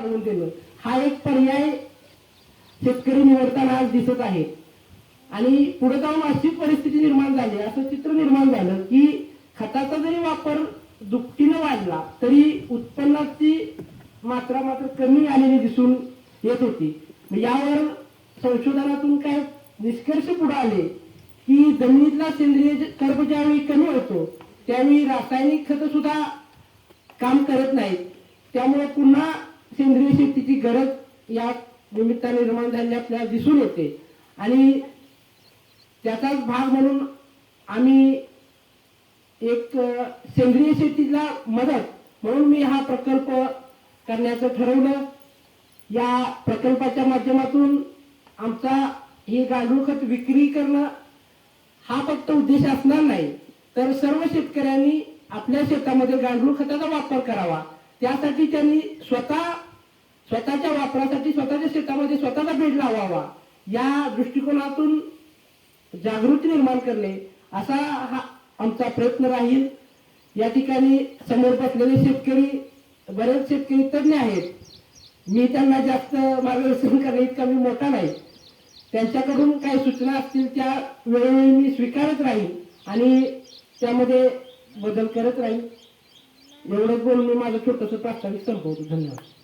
दिलं हा एक पर्याय शेतकरी निवडताना आज दिसत आहे. आणि पुढे जाऊन अशी परिस्थिती निर्माण झाली असं चित्र निर्माण झालं की खताचा जरी वापर दुपटीनं वाढला तरी उत्पन्नाची मात्रा मात्र कमी आलेली दिसून येत होती. यावर संशोधनातून काय निष्कर्ष पुढे आले की जमिनीतला सेंद्रिय कर्ब ज्यावेळी कमी होतो त्यावेळी रासायनिक खत सुद्धा काम करत नाहीत. त्यामुळे पुन्हा सेंद्रिय शेतीची गरज या निमित्ताने निर्माण झालेली आपल्याला दिसून येते. आणि त्याचाच भाग म्हणून आम्ही एक सेंद्रिय शेतीला मदत म्हणून मी हा प्रकल्प करण्याचं ठरवलं. या प्रकल्पाच्या माध्यमातून आमचा ही गांडूळ खत विक्री करणं हा फक्त उद्देश असणार नाही तर सर्व शेतकऱ्यांनी आपल्या शेतामध्ये गांडूळ खताचा वापर करावा. त्यासाठी त्यांनी स्वतः स्वतःच्या वापरासाठी स्वतःच्या शेतामध्ये स्वतःचा बेड लावावा. या दृष्टिकोनातून जागृती निर्माण करणे असा हा आमचा प्रयत्न राहील. या ठिकाणी समोर बसलेले शेतकरी बरेच शेतकरी तज्ज्ञ आहेत. मी त्यांना जास्त मार्गदर्शन करणे इतका मी मोठा नाही. त्यांच्याकडून काही सूचना असतील त्या वेळोवेळी मी स्वीकारत राहील आणि त्यामध्ये बदल करत राहील. एवढंच बोलून मी माझं छोटंसं प्रास्ताविक संपवतो. धन्यवाद.